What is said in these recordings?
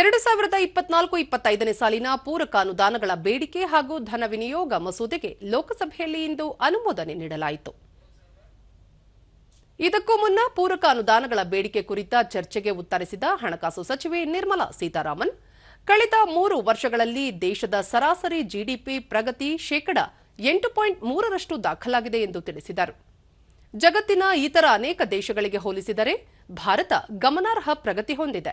ಎರಡು ಸಾವಿರದ ಇಪ್ಪತ್ನಾಲ್ಕು ಇಪ್ಪತ್ತೈದನೇ ಸಾಲಿನ ಪೂರಕ ಅನುದಾನಗಳ ಬೇಡಿಕೆ ಹಾಗೂ ಧನ ವಿನಿಯೋಗ ಮಸೂದೆಗೆ ಲೋಕಸಭೆಯಲ್ಲಿ ಇಂದು ಅನುಮೋದನೆ ನೀಡಲಾಯಿತು. ಇದಕ್ಕೂ ಮುನ್ನ ಪೂರಕ ಅನುದಾನಗಳ ಬೇಡಿಕೆ ಕುರಿತ ಚರ್ಚೆಗೆ ಉತ್ತರಿಸಿದ ಹಣಕಾಸು ಸಚಿವೆ ನಿರ್ಮಲಾ ಸೀತಾರಾಮನ್, ಕಳೆದ ಮೂರು ವರ್ಷಗಳಲ್ಲಿ ದೇಶದ ಸರಾಸರಿ ಜಿಡಿಪಿ ಪ್ರಗತಿ ಶೇಕಡ ಎಂಟು ಪಾಯಿಂಟ್ ಮೂರರಷ್ಟು ದಾಖಲಾಗಿದೆ ಎಂದು ತಿಳಿಸಿದರು. ಜಗತ್ತಿನ ಇತರ ಅನೇಕ ದೇಶಗಳಿಗೆ ಹೋಲಿಸಿದರೆ ಭಾರತ ಗಮನಾರ್ಹ ಪ್ರಗತಿ ಹೊಂದಿದೆ.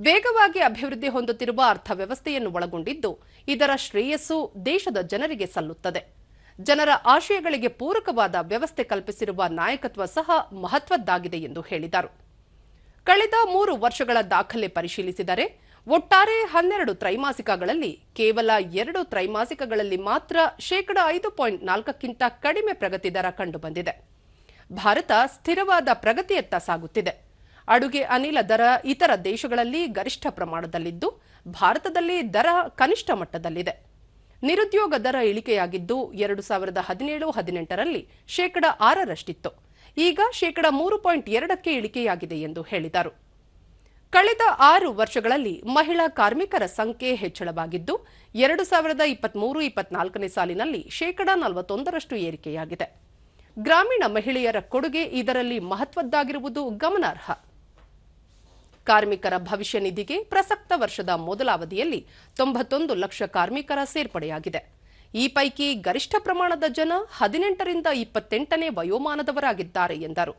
ವೇಗವಾಗಿ ಅಭಿವೃದ್ಧಿ ಹೊಂದುತ್ತಿರುವ ಅರ್ಥವ್ಯವಸ್ಥೆಯನ್ನು ಒಳಗೊಂಡಿದ್ದು, ಇದರ ಶ್ರೇಯಸ್ಸು ದೇಶದ ಜನರಿಗೆ ಸಲ್ಲುತ್ತದೆ. ಜನರ ಆಶಯಗಳಿಗೆ ಪೂರಕವಾದ ವ್ಯವಸ್ಥೆ ಕಲ್ಪಿಸಿರುವ ನಾಯಕತ್ವ ಸಹ ಮಹತ್ವದ್ದಾಗಿದೆ ಎಂದು ಹೇಳಿದರು. ಕಳೆದ ಮೂರು ವರ್ಷಗಳ ದಾಖಲೆ ಪರಿಶೀಲಿಸಿದರೆ, ಒಟ್ಟಾರೆ ಹನ್ನೆರಡು ತ್ರೈಮಾಸಿಕಗಳಲ್ಲಿ, ಕೇವಲ ಎರಡು ತ್ರೈಮಾಸಿಕಗಳಲ್ಲಿ ಮಾತ್ರ ಶೇಕಡ ಐದು ಪಾಯಿಂಟ್ ನಾಲ್ಕಕ್ಕಿಂತ ಕಡಿಮೆ ಪ್ರಗತಿ ದರ ಕಂಡುಬಂದಿದೆ. ಭಾರತ ಸ್ಥಿರವಾದ ಪ್ರಗತಿಯತ್ತ ಸಾಗುತ್ತಿದೆ. ಅಡುಗೆ ಅನಿಲ ದರ ಇತರ ದೇಶಗಳಲ್ಲಿ ಗರಿಷ್ಠ ಪ್ರಮಾಣದಲ್ಲಿದ್ದು, ಭಾರತದಲ್ಲಿ ದರ ಕನಿಷ್ಠ ಮಟ್ಟದಲ್ಲಿದೆ. ನಿರುದ್ಯೋಗ ದರ ಇಳಿಕೆಯಾಗಿದ್ದು, ಎರಡು ಸಾವಿರದ ಹದಿನೇಳು ಹದಿನೆಂಟರಲ್ಲಿ ಶೇಕಡ ಆರರಷ್ಟಿತ್ತು. ಈಗ ಶೇಕಡ ಮೂರು ಪಾಯಿಂಟ್ ಎರಡಕ್ಕೆ ಇಳಿಕೆಯಾಗಿದೆ ಎಂದು ಹೇಳಿದರು. ಕಳೆದ ಆರು ವರ್ಷಗಳಲ್ಲಿ ಮಹಿಳಾ ಕಾರ್ಮಿಕರ ಸಂಖ್ಯೆ ಹೆಚ್ಚಳವಾಗಿದ್ದು, ಎರಡು ಸಾವಿರದ ಇಪ್ಪತ್ಮೂರು ಇಪ್ಪತ್ನಾಲ್ಕನೇ ಸಾಲಿನಲ್ಲಿ ಶೇಕಡ ನಲವತ್ತೊಂದರಷ್ಟು ಏರಿಕೆಯಾಗಿದೆ. ಗ್ರಾಮೀಣ ಮಹಿಳೆಯರ ಕೊಡುಗೆ ಇದರಲ್ಲಿ ಮಹತ್ವದ್ದಾಗಿರುವುದು ಗಮನಾರ್ಹ. ಕಾರ್ಮಿಕರ ಭವಿಷ್ಯ ನಿಧಿಗೆ ಪ್ರಸಕ್ತ ವರ್ಷದ ಮೊದಲ ಅವಧಿಯಲ್ಲಿ ತೊಂಬತ್ತೊಂದು ಲಕ್ಷ ಕಾರ್ಮಿಕರ ಸೇರ್ಪಡೆಯಾಗಿದೆ. ಈ ಪೈಕಿ ಗರಿಷ್ಠ ಪ್ರಮಾಣದ ಜನ ಹದಿನೆಂಟರಿಂದ ಇಪ್ಪತ್ತೆಂಟನೇ ವಯೋಮಾನದವರಾಗಿದ್ದಾರೆ ಎಂದರು.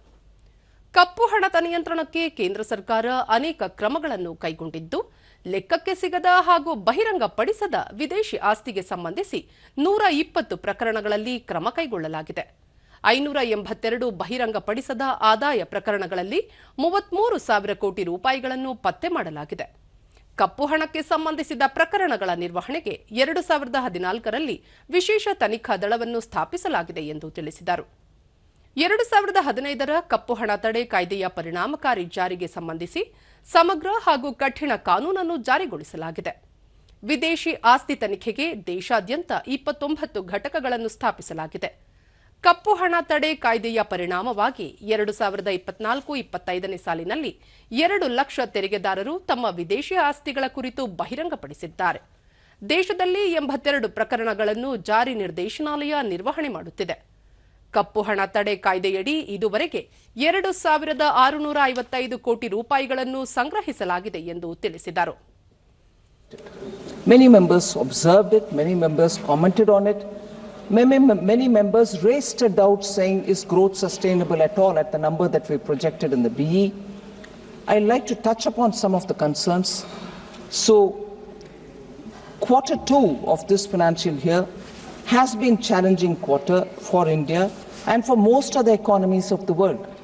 ಕಪ್ಪು ಹಣದ ನಿಯಂತ್ರಣಕ್ಕೆ ಕೇಂದ್ರ ಸರ್ಕಾರ ಅನೇಕ ಕ್ರಮಗಳನ್ನು ಕೈಗೊಂಡಿದ್ದು, ಲೆಕ್ಕಕ್ಕೆ ಸಿಗದ ಹಾಗೂ ಬಹಿರಂಗಪಡಿಸದ ವಿದೇಶಿ ಆಸ್ತಿಗೆ ಸಂಬಂಧಿಸಿ ನೂರ ಇಪ್ಪತ್ತು ಪ್ರಕರಣಗಳಲ್ಲಿ ಕ್ರಮ ಕೈಗೊಳ್ಳಲಾಗಿದೆ. ಐನೂರ ಎಂಬತ್ತೆರಡು ಬಹಿರಂಗಪಡಿಸದ ಆದಾಯ ಪ್ರಕರಣಗಳಲ್ಲಿ ಮೂವತ್ಮೂರು ಸಾವಿರ ಕೋಟಿ ರೂಪಾಯಿಗಳನ್ನು ಪತ್ತೆ ಮಾಡಲಾಗಿದೆ. ಕಪ್ಪು ಹಣಕ್ಕೆ ಸಂಬಂಧಿಸಿದ ಪ್ರಕರಣಗಳ ನಿರ್ವಹಣೆಗೆ ಎರಡು ಸಾವಿರದ ಹದಿನಾಲ್ಕರಲ್ಲಿ ವಿಶೇಷ ತನಿಖಾ ದಳವನ್ನು ಸ್ಥಾಪಿಸಲಾಗಿದೆ ಎಂದು ತಿಳಿಸಿದರು. ಎರಡು ಸಾವಿರದ ಹದಿನೈದರ ಕಪ್ಪು ಹಣ ತಡೆ ಕಾಯ್ದೆಯ ಪರಿಣಾಮಕಾರಿ ಜಾರಿಗೆ ಸಂಬಂಧಿಸಿ ಸಮಗ್ರ ಹಾಗೂ ಕಠಿಣ ಕಾನೂನನ್ನು ಜಾರಿಗೊಳಿಸಲಾಗಿದೆ. ವಿದೇಶಿ ಆಸ್ತಿ ತನಿಖೆಗೆ ದೇಶಾದ್ಯಂತ ಇಪ್ಪತ್ತೊಂಬತ್ತು ಘಟಕಗಳನ್ನು ಸ್ಥಾಪಿಸಲಾಗಿದೆ. ಕಪ್ಪು ಹಣ ತಡೆ ಕಾಯ್ದೆಯ ಪರಿಣಾಮವಾಗಿ ಎರಡು ಸಾವಿರದ ಇಪ್ಪತ್ನಾಲ್ಕು ಇಪ್ಪತ್ತೈದನೇ ಸಾಲಿನಲ್ಲಿ ಎರಡು ಲಕ್ಷ ತೆರಿಗೆದಾರರು ತಮ್ಮ ವಿದೇಶಿ ಆಸ್ತಿಗಳ ಕುರಿತು ಬಹಿರಂಗಪಡಿಸಿದ್ದಾರೆ. ದೇಶದಲ್ಲಿ ಎಂಬತ್ತೆರಡು ಪ್ರಕರಣಗಳನ್ನು ಜಾರಿ ನಿರ್ದೇಶನಾಲಯ ನಿರ್ವಹಣೆ ಮಾಡುತ್ತಿದೆ. ಕಪ್ಪು ಹಣ ತಡೆ ಕಾಯ್ದೆಯಡಿ ಇದುವರೆಗೆ ಎರಡು ಸಾವಿರದ ಆರುನೂರ ಐವತ್ತೈದು ಕೋಟಿ ರೂಪಾಯಿಗಳನ್ನು ಸಂಗ್ರಹಿಸಲಾಗಿದೆ ಎಂದು ತಿಳಿಸಿದರು. Many members raised a doubt saying, is growth sustainable at all at the number that we projected in the BE? I'd like to touch upon some of the concerns. So, quarter two of this financial year has been a challenging quarter for India and for most other economies of the world.